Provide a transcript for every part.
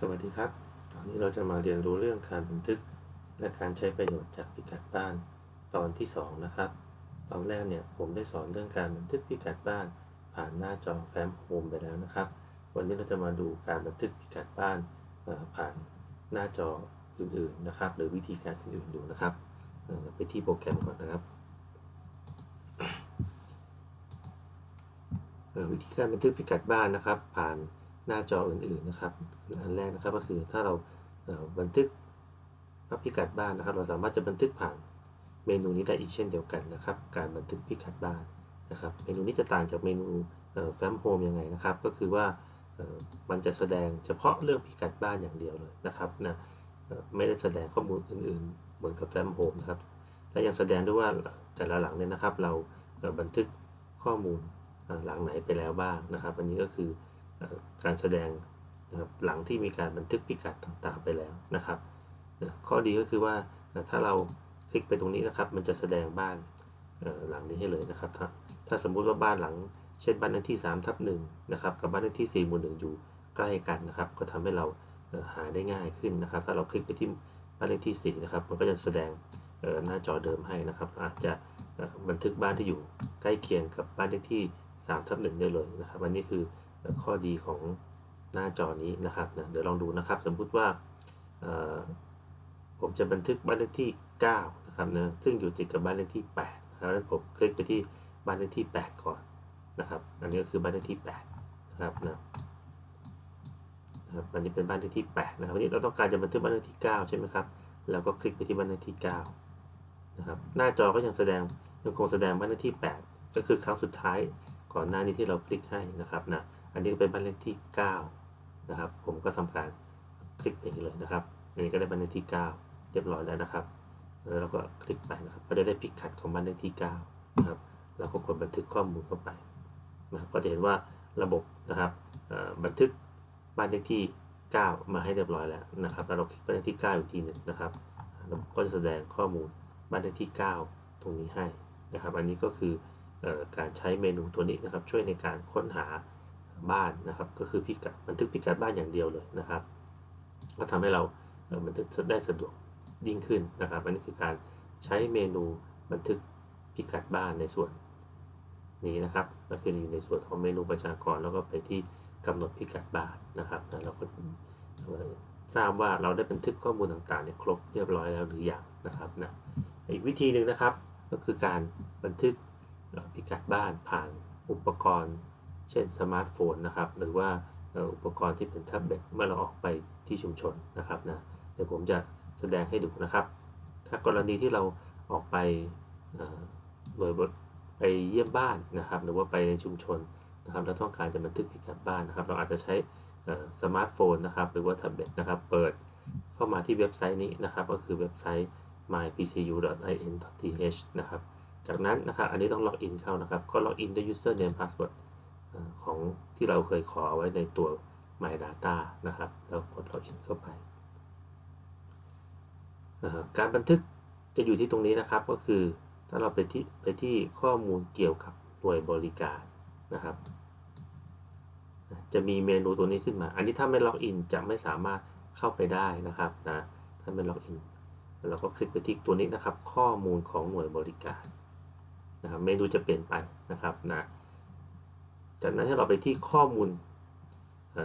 สวัสดีครับ ตอนนี้เราจะมาเรียนรู้เรื่องการบันทึก และการใช้ประโยชน์จากพิกัดบ้านตอนที่ 2 นะครับ ตอนแรกเนี่ยผมได้สอนเรื่องการบันทึกพิกัดบ้าน ผ่านหน้าจอแฟ้มโฮมไปแล้วนะครับ วันนี้เราจะมาดูการบันทึกพิกัดบ้านผ่านหน้าจออื่นๆนะครับ หรือวิธีการอื่นๆดูนะครับ ไปที่โปรแกรมก่อนนะครับวิธีการบันทึกพิกัดบ้านนะครับ ผ่าน หน้าจออื่นๆนะครับ อันแรกนะครับก็คือถ้าเราบันทึกพิกัดบ้านนะครับ เราสามารถจะบันทึกผ่านเมนูนี้ได้อีกเช่นเดียวกันนะครับ การบันทึกพิกัดบ้านนะครับ เมนูนี้จะต่างจากเมนูแฟ้มโฮมยังไงนะครับ ก็คือว่ามันจะแสดงเฉพาะเรื่องพิกัดบ้านอย่างเดียวเลยนะครับนะไม่ได้แสดงข้อมูลอื่นๆ เหมือนกับแฟ้มโฮมนะครับ และยังแสดงด้วยว่าแต่ละหลังเนี่ยนะครับ เราบันทึกข้อมูลหลังไหนไปแล้วบ้างนะครับ อันนี้ก็คือ การแสดงนะครับหลังที่มีการบันทึกพิกัดต่างๆไปแล้วนะครับนะข้อดีก็คือว่าถ้าเราคลิกไปตรงนี้นะครับ มันจะแสดงบ้านหลังนี้ให้เลยนะครับ ถ้าถ้าสมมุติว่าบ้านหลัง เช่นบ้านเลขที่3ทับ1นะครับกับบ้านเลขที่4หมู่1อยู่ใกล้กันนะครับ ก็ทำให้เราเหาได้ง่ายขึ้นนะครับ ถ้าเราคลิกไปที่บ้านเลขที่4นะครับมันก็จะแสดงหน้าจอเดิมให้นะครับ อาจจะบันทึกบ้านที่อยู่ใกล้เคียงกับบ้านเลขที่3ทับ1ได้เลยนะครับอันนี้คือ ข้อดีของหน้าจอนี้นะครับนะเดี๋ยวลองดูนะครับ สมมุติว่าผมจะบันทึกบ้านเลขที่ 9 นะครับนะซึ่งอยู่ติดกับบ้านเลขที่8นะครับแล้วผมคลิกไปที่บ้านเลขที่ 8 ก่อนนะครับ อันนี้ก็คือบ้านเลขที่8นะครับนะครับอันนี้เป็นบ้านเลขที่ 8 นะครับอันนี้เราต้องการจะบันทึกบ้านเลขที่ 9 ใช่ไหมครับเราก็คลิกไปที่บ้านเลขที่ 9 นะครับ หน้าจอก็ยังแสดงยังคงแสดงบ้านเลขที่ 8 ก็คือครั้งสุดท้ายก่อนหน้านี้ที่เราคลิกให้นะครับนะ อันนี้ก็เป็นบ้านเลขที่ 9 นะครับ ผมก็ทำการคลิกอย่างนี้เลยนะครับ อันนี้ก็ได้บ้านเลขที่ 9 เรียบร้อยแล้วนะครับ แล้วเราก็คลิกไปนะครับ ก็จะได้พิกัดของบ้านเลขที่ 9 นะครับ เราก็กดบันทึกข้อมูลเข้าไปนะครับ ก็จะเห็นว่าระบบนะครับบันทึกบ้านเลขที่ 9 มาให้เรียบร้อยแล้วนะครับ แล้วเราคลิกบ้านเลขที่ 9 อีกทีหนึ่งนะครับ ระบบก็จะแสดงข้อมูลบ้านเลขที่ 9 ตรงนี้ให้นะครับ อันนี้ก็คือออการใช้เมนูตัวนี้นะครับ ช่วยในการค้นหา บ้านนะครับ ก็คือพิกัดบันทึกพิกัดบ้านอย่างเดียวเลยนะครับ ก็ทำให้เราบันทึกได้สะดวกยิ่งขึ้นนะครับ อันนี้คือการใช้เมนูบันทึกพิกัดบ้านในส่วนนี้นะครับก็คืออยู่ในส่วนของเมนูประชากรแล้วก็ไปที่กำหนดพิกัดบ้านนะครับแล้วเราก็ทราบว่าเราได้บันทึกข้อมูลต่างๆเนี่ยครบเรียบร้อยแล้วหรือยังนะครับนะอีกวิธีหนึ่งนะครับ ก็คือการบันทึกพิกัดบ้านผ่านอุปกรณ์ เช่นสมาร์ทโฟนนะครับหรือว่าอุปกรณ์ที่เป็นแท็บเล็ตเมื่อเราออกไปที่ชุมชนนะครับนะเดี๋ยวผมจะแสดงให้ดูนะครับ ถ้ากรณีที่เราออกไปโดยไปเยี่ยมบ้านนะครับ หรือว่าไปในชุมชนนะครับแล้วต้องการจะบันทึกพิกัดบ้านนะครับ เราอาจจะใช้สมาร์ทโฟนนะครับหรือว่าแท็บเล็ตนะครับ เปิดเข้ามาที่เว็บไซต์นี้นะครับ ก็คือเว็บไซต์ mypcu.in.th นะครับ จากนั้นนะครับ อันนี้ต้องล็อกอินเข้านะครับ ก็ล็อกอินด้วย username password ของที่เราเคยขอไว้ในตัว My Data นะครับ แล้วกดล็อกอินเข้าไป การบันทึกจะอยู่ที่ตรงนี้นะครับก็คือถ้าเราไปที่ไปที่ข้อมูลเกี่ยวกับหน่วยบริการนะครับ จะมีเมนูตัวนี้ขึ้นมา อันนี้ถ้าไม่ล็อกอินจะไม่สามารถเข้าไปได้นะครับนะถ้าไม่ล็อกอินเราก็คลิกไปที่ตัวนี้นะครับ ข้อมูลของหน่วยบริการนะครับเมนูจะเปลี่ยนไปนะครับนะ จากนั้นให้เราไปที่ข้อมูล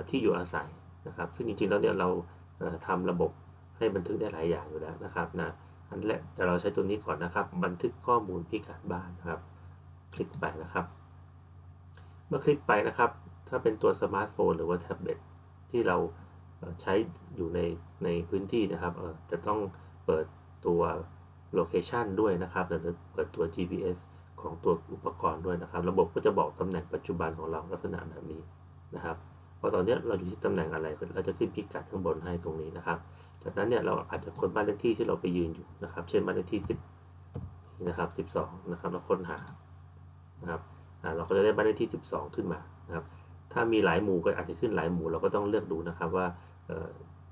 ที่อยู่อาศัยนะครับ ซึ่งจริงๆแล้วเนี่ยเราเอ่อทำระบบให้บันทึกได้หลายอย่างอยู่แล้วนะครับนะอันแรกแต่เราใช้ตัวนี้ก่อนนะครับ บันทึกข้อมูลพิกัดบ้านนะครับ คลิกไปนะครับ เมื่อคลิกไปนะครับ ถ้าเป็นตัวสมาร์ทโฟนหรือว่าแท็บเล็ตที่เราใช้อยู่ในในพื้นที่นะครับจะต้องเปิดตัวโลเคชันด้วยนะครับหรือเปิดตัว GPS ของตัวอุปกรณ์ด้วยนะครับ ระบบก็จะบอกตำแหน่งปัจจุบันของเราลักษณะแบบนี้นะครับเพราตอนนี้เราอยู่ที่ตำแหน่งอะไรเราจะขึ้นพิกัดข้างบนให้ตรงนี้นะครับ จากนั้นเนี่ยเราอาจจะค้นบ้านเลขที่ที่เราไปยืนอยู่นะครับ เช่นบ้านเลขที่ 10นี่นะครับ12นะครับเราค้นหานะครับเราก็จะได้บ้านเลขที่ 12 ขึ้นมานะครับ ถ้ามีหลายหมู่ก็อาจจะขึ้นหลายหมู่เราก็ต้องเลือกดูนะครับว่า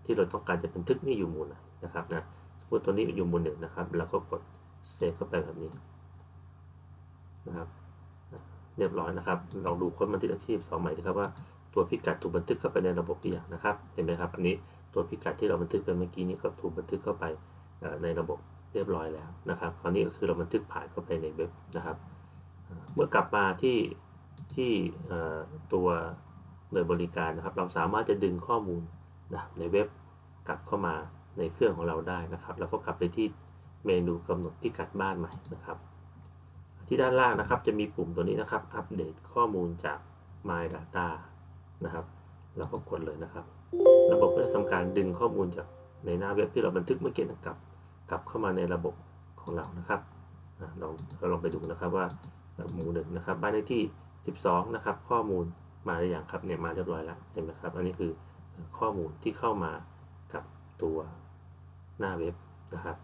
ที่เราต้องการจะบันทึกนี่อยู่หมู่ไหนนะครับนะสมมติตัวนี้อยู่หมู่หนึ่งนะครับเราก็กดเซฟเข้าไปแบบนี้ นะครับเรียบร้อยนะครับลองดูค้นบันทึกอาชีพสองใหม่ดีครับว่าตัวพิกัดถูกบันทึกเข้าไปในระบบหรือยังนะครับ เห็นไหมครับ อันนี้ตัวพิกัดที่เราบันทึกไปเมื่อกี้นี้ก็ถูกบันทึกเข้าไปในระบบเรียบร้อยแล้วนะครับคราวนี้ก็คือเราบันทึกผ่านเข้าไปในเว็บนะครับ เมื่อกลับมาที่ที่ตัวหน่วยบริการนะครับ เราสามารถจะดึงข้อมูลนะในเว็บกลับเข้ามาในเครื่องของเราได้นะครับ แล้วก็กลับไปที่เมนูกำหนดพิกัดบ้านใหม่นะครับ ที่ด้านล่างนะครับจะมีปุ่มตัวนี้นะครับ อัปเดตข้อมูลจาก My Data นะครับเราก็กดเลยนะครับ ระบบก็จะทำการดึงข้อมูลจากในหน้าเว็บที่เราบันทึกเมื่อกี้กลับกลับเข้ามาในระบบของเรานะครับอะลองเราลองไปดูนะครับว่าหมู่หนึ่งนะครับ บ้านเลขที่ 12 นะครับ ข้อมูลมาหรือยังครับเนี่ยมาเรียบร้อยแล้วเห็นไหมครับ อันนี้คือข้อมูลที่เข้ามากับตัวหน้าเว็บนะครับ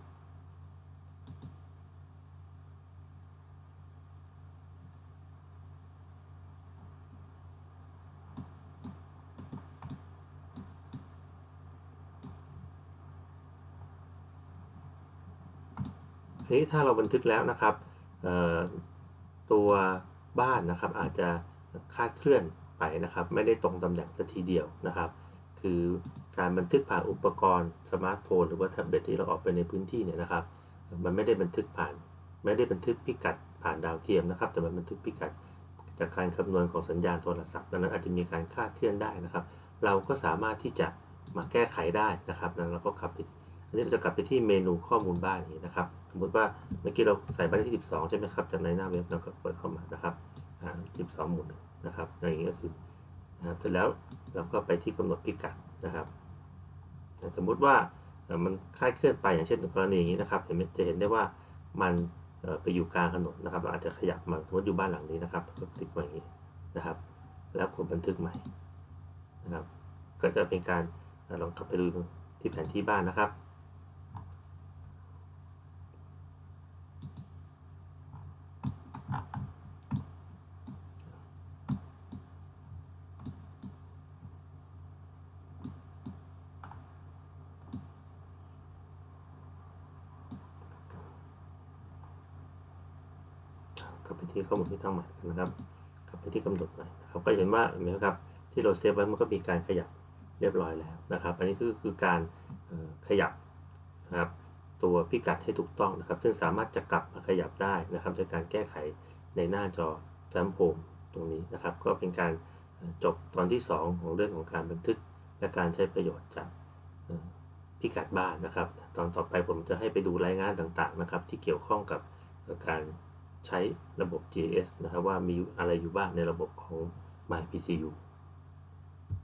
ทีนี้ถ้าเราบันทึกแล้วนะครับตัวบ้านนะครับอาจจะคาดเคลื่อนไปนะครับ ไม่ได้ตรงตำแหน่งทีเดียวนะครับ คือการบันทึกผ่านอุปกรณ์สมาร์ทโฟน หรือว่าแท็บเล็ตที่เราออกไปในพื้นที่เนี่ยนะครับ มันไม่ได้บันทึกผ่าน ไม่ได้บันทึกพิกัดผ่านดาวเทียมนะครับ แต่มันบันทึกพิกัดจากการคำนวณของสัญญาณโทรศัพท์ดังนั้นอาจจะมีการคลาดเคลื่อนได้นะครับ เราก็สามารถที่จะมาแก้ไขได้นะครับแล้วเราก็กลับไป อันนี้เราจะกลับไปที่เมนูข้อมูลบ้านนี้นะครับ สมมติว่าเมื่อกี้เราใส่บ้านที่ 12 ใช่ไหมครับ จากในหน้าเว็บเราก็เปิดเข้ามานะครับอ่า12 หมู่หนึ่งนะครับอย่างนี้ก็คือนะครับเสร็จแล้วเราก็ไปที่กำหนดพิกัดนะครับสมมุติว่ามันคลาดเคลื่อนไปอย่างเช่นกรณีอย่างนี้นะครับเห็นไหมจะเห็นได้ว่ามันไปอยู่กลางถนนนะครับ เราอาจจะขยับมาสมมติอยู่บ้านหลังนี้นะครับก็คลิกมาอย่างนี้นะครับ แล้วกดบันทึกใหม่นะครับ ก็จะเป็นการลองกลับไปดูที่แผนที่บ้านนะครับ ที่ข้อมูลที่ตั้งใหม่กันนะครับกลับไปที่กำหนดใหม่นะครับก็เห็นว่าเห็นไหมครับที่เราเซฟไว้มันก็มีการขยับเรียบร้อยแล้วนะครับ อันนี้คือคือการขยับนะครับตัวพิกัดให้ถูกต้องนะครับ ซึ่งสามารถจะกลับมาขยับได้นะครับจากการแก้ไขในหน้าจอแฟ้มโฮมตรงนี้นะครับ ก็เป็นการจบตอนที่ 2 ของเรื่องของการบันทึกและการใช้ประโยชน์จากพิกัดบ้านนะครับ ตอนต่อไปผมจะให้ไปดูรายงานต่างๆนะครับ ที่เกี่ยวข้องกับการ ใช้ระบบ GIS นะครับว่ามีอะไรอยู่บ้างในระบบของ MyPCU